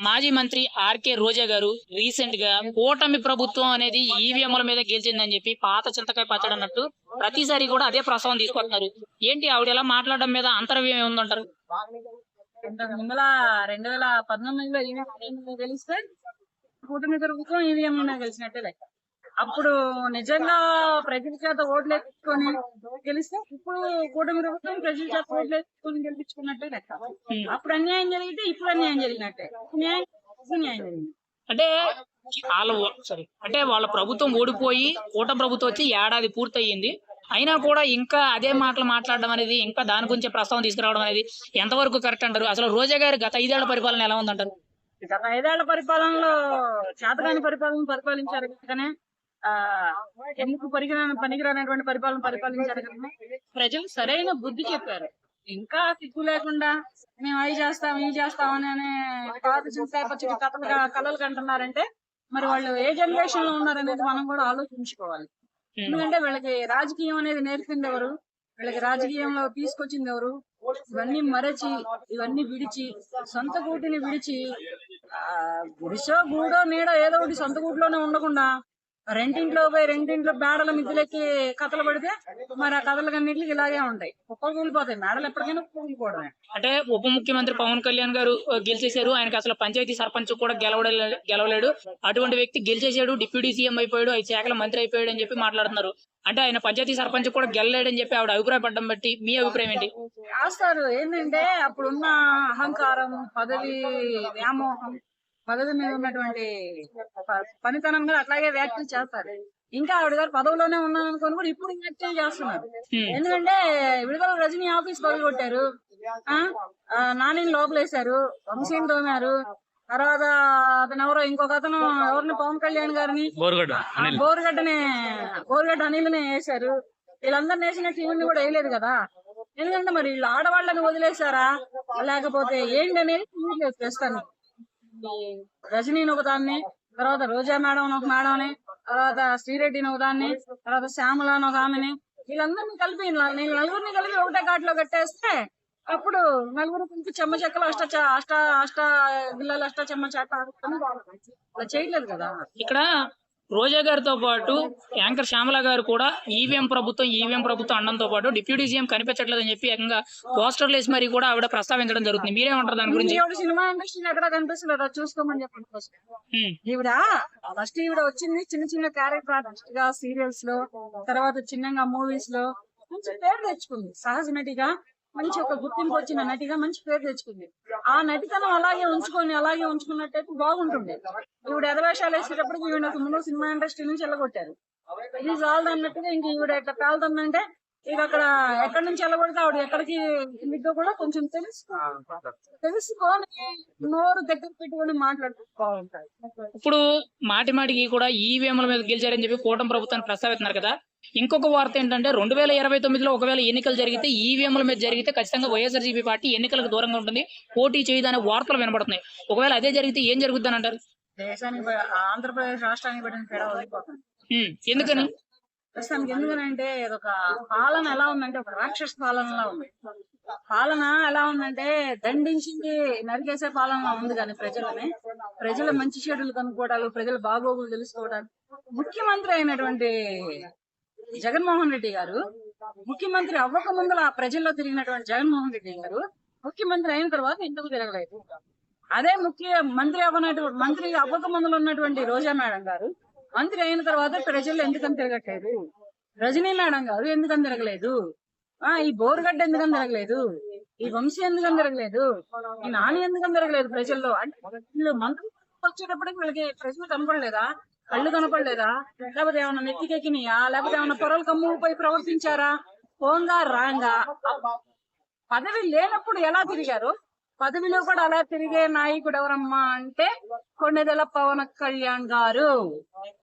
మాజీ మంత్రి ఆర్కే రోజా గారు రీసెంట్గా కూటమి ప్రభుత్వం అనేది ఈవీఎంల మీద గెలిచిందని చెప్పి పాత చింతకాయ పచ్చడి అన్నట్టు ప్రతిసారి కూడా అదే ప్రసవం తీసుకొస్తున్నారు. ఏంటి ఆవిడ ఎలా మాట్లాడడం మీద అంతర్వ్యం ఏముందంటారు? ముందల రెండు వేల పంతొమ్మిదిలో తెలిస్తే గెలిస్తే కూటమి ప్రభుత్వం ఈవీఎం గెలిచినట్టే లెక్క. అప్పుడు నిజంగా ప్రజల చేత ఓట్లు ఎత్తుకొని గెలిస్తే ఇప్పుడు కూటమి ప్రభుత్వం ప్రజల చేత ఓట్లు ఎత్తుకొని గెలిపించుకున్నట్టే లెక్క. అప్పుడు అన్యాయం జరిగితే ఇప్పుడు అన్యాయం జరిగినట్టే. న్యాయం జరిగింది. అంటే వాళ్ళ సారీ అంటే వాళ్ళ ప్రభుత్వం ఓడిపోయి కూటమి ప్రభుత్వం వచ్చి ఏడాది పూర్తయింది. అయినా కూడా ఇంకా అదే మాటలు మాట్లాడడం అనేది ఇంకా దాని గురించి ప్రస్తావన తీసుకురావడం అనేది ఎంతవరకు కరెక్ట్ అంటారు? అసలు రోజా గారి గత ఐదేళ్ళ పరిపాలన ఎలా ఉందంటారు? గత ఐదేళ్ళ పరిపాలనలో చేతకాని పరిపాలన పరిపాలించారు ఆ ఎందుకు పరిగిన పనికిరానటువంటి పరిపాలన పరిపాలించారు ప్రజలు సరైన బుద్ధి చెప్పారు. ఇంకా సిగ్గు లేకుండా మేము అవి చేస్తాం ఇవి చేస్తాం అని అనే పాత చింతాయి పచ్చడి కథలు కళలు కంటున్నారంటే మరి వాళ్ళు ఏ జనరేషన్లో ఉన్నారనేది మనం కూడా ఆలోచించుకోవాలి. ఎందుకంటే వీళ్ళకి రాజకీయం అనేది నేర్పింది ఎవరు? వీళ్ళకి రాజకీయంలో తీసుకొచ్చింది ఎవరు? ఇవన్నీ మరచి ఇవన్నీ విడిచి సొంత గూటిని విడిచి ఆ గుడిసో గూడో నీడో ఏదో ఒకటి సొంత గూటిలోనే ఉండకుండా రెంటింట్లో పోయి రెంటింట్లో మేడల మిద్దెలెక్కి కథలు పడితే మరి ఆ కథలు కన్నిటికి ఇలాగే ఉంటాయి. కూలిపోతాయి. మేడలు ఎప్పటికైనా కూలిపోవడమే. అంటే ఉప ముఖ్యమంత్రి పవన్ కళ్యాణ్ గారు గెలిచేశారు. ఆయనకి అసలు పంచాయతీ సర్పంచ్ కూడా గెలవడే గెలవలేడు. అటువంటి వ్యక్తి గెలిచేశాడు డిప్యూటీ సీఎం అయిపోయాడు ఐదు శాఖల మంత్రి అయిపోయాడు అని చెప్పి మాట్లాడుతున్నారు. అంటే ఆయన పంచాయతీ సర్పంచ్ కూడా గెలలేడని చెప్పి ఆవిడ అభిప్రాయపడడం బట్టి మీ అభిప్రాయం ఏంటి? రాస్తారు. ఏంటంటే అప్పుడున్న అహంకారం పదవి వ్యామోహం పదవి మీద ఉన్నటువంటి పనితనం కూడా అట్లాగే వ్యాఖ్యలు చేస్తారు. ఇంకా ఆవిడ గారు పదవిలోనే ఉన్నాను అనుకొని కూడా ఇప్పుడు వ్యాఖ్యలు చేస్తున్నారు. ఎందుకంటే విడుదల రజనీ ఆఫీస్ పగలు కొట్టారు. నానిని లోపలేశారు. వంశీని తోమారు. తర్వాత అతను ఎవరో ఇంకొక అతను ఎవరిని? పవన్ కళ్యాణ్ గారిని. బోరుగడ్డని బోరుగడ్డ అనిల్ని వేశారు. వీళ్ళందరిని వేసిన టీవీని కూడా వేయలేదు కదా. ఎందుకంటే మరి వీళ్ళు ఆడవాళ్ళని వదిలేశారా? లేకపోతే ఏంటి అనేది తెలియలేదు ప్రస్తుతానికి. రజనీని ఒక దాన్ని తర్వాత రోజా మేడం ఒక మేడంని తర్వాత శ్రీరెడ్డిని ఒక దాన్ని తర్వాత శ్యామల అని ఒక ఆమెని వీళ్ళందరినీ కలిపి నేను నలుగురిని కలిపి ఒకటే ఘాట్లో కట్టేస్తే అప్పుడు నలుగురు కలిపి చెమ్మ చెక్కలు అష్ట అష్ట అష్ట బిల్లలు అష్ట చెమ్మ చెక్క అలా చేయట్లేదు కదా. ఇక్కడ రోజా గారితో పాటు యాంకర్ శ్యామల గారు కూడా ఈవీఎం ప్రభుత్వం ఈవీఎం ప్రభుత్వం అనడంతో పాటు డిప్యూటీ సీఎం కనిపించట్లేదని చెప్పి ఏకంగా పోస్టర్లు వేసి మరి కూడా ఆవిడ ప్రస్తావించడం జరుగుతుంది. మీరేమంటారు దాని గురించి? సినిమా ఇండస్ట్రీ ఎక్కడ కనిపిస్తుంది చూసుకోమని చెప్పండి. ఈవిడ ఫస్ట్ ఈవిడ వచ్చింది చిన్న చిన్న క్యారెక్టర్ ఆర్టిస్ట్గా సీరియల్స్లో తర్వాత చిన్నగా మూవీస్లో మంచి పేరు తెచ్చుకుంది. సహజ నటిగా మంచి ఒక గుర్తింపు వచ్చిన నటిగా మంచి పేరు తెచ్చుకుంది. ఆ నటితనం అలాగే ఉంచుకొని అలాగే ఉంచుకున్నట్టయితే బాగుంటుంది. ఈవిడ ఎదవేషాలు వేసేటప్పటికి ఈవిడ ముందు సినిమా ఇండస్ట్రీ నుంచి వెళ్ళగొట్టారు. ఇది చాలదు అన్నట్టుగా ఇంక ఈవిడ ఎట్లా పేలుతుందంటే ఇక అక్కడ ఎక్కడి నుంచి వెళ్ళగొడితే ఆవిడ ఎక్కడికి వెళ్ళిద్దో కూడా కొంచెం తెలుసు తెలుసుకొని నోరు దగ్గర పెట్టుకొని మాట్లాడుతూ బాగుంటాయి ఇప్పుడు మాటి మాటికి కూడా ఈవీఎంల మీద గెలిచారని చెప్పి కూటమి ప్రభుత్వాన్ని ప్రస్తావిస్తున్నారు కదా. ఇంకొక వార్త ఏంటంటే రెండు వేల ఇరవై తొమ్మిదిలో ఒకవేళ ఎన్నికలు జరిగితే ఈవీఎంల మీద జరిగితే ఖచ్చితంగా వైఎస్ఆర్సీపీ పార్టీ ఎన్నికలకు దూరంగా ఉంటుంది. పోటీ చేయదనే వార్తలు వినబడుతున్నాయి. ఒకవేళ అదే జరిగితే ఏం జరుగుతుందని అంటారు? దేశానికి ఆంధ్రప్రదేశ్ రాష్ట్రానికి పడిన తేడా వదిలిపోతుంది. ఎందుకని? ప్రస్తుతానికి ఎందుకనంటే ఇదొక పాలన ఎలా ఉందంటే ఒక రాక్షస పాలనలా ఉంది. పాలన ఎలా ఉందంటే దండించి నరికేసే పాలన ఉంది కానీ ప్రజలని. ప్రజల మంచి చెడులు కనుక్కోవడాలు ప్రజల బాగోగులు తెలుసుకోవడాలు ముఖ్యమంత్రి అయినటువంటి జగన్మోహన్ రెడ్డి గారు ముఖ్యమంత్రి అవ్వక ముందర ఆ ప్రజల్లో తిరిగినటువంటి జగన్మోహన్ రెడ్డి గారు ముఖ్యమంత్రి అయిన తర్వాత ఎందుకు తిరగలేదు? అదే ముఖ్య మంత్రి అవ్వనటువంటి మంత్రి అవ్వక ముందులు ఉన్నటువంటి రోజా మేడం గారు మంత్రి అయిన తర్వాత ప్రజలు ఎందుకని తిరగట్లేదు? రజనీ మేడం గారు ఎందుకని తిరగలేదు? ఆ ఈ బోరుగడ్డ ఎందుకని తిరగలేదు? ఈ వంశీ ఎందుకని తిరగలేదు? ఈ నాని ఎందుకని తిరగలేదు ప్రజల్లో? అంటే వీళ్ళు మంత్రి వచ్చేటప్పటికి వీళ్ళకి ప్రజలు కనపడలేదా? కళ్ళు కనపడలేదా? లేకపోతే ఏమైనా నెత్తికెక్కినాయా లేకపోతే ఏమైనా పొరలు కమ్ముపై ప్రవర్తించారా? పోంగా రాంగా? పదవి లేనప్పుడు ఎలా తిరిగారు? పదవిలో కూడా అలా తిరిగే నాయకుడు ఎవరమ్మా అంటే కొండెదల పవన్ కళ్యాణ్ గారు.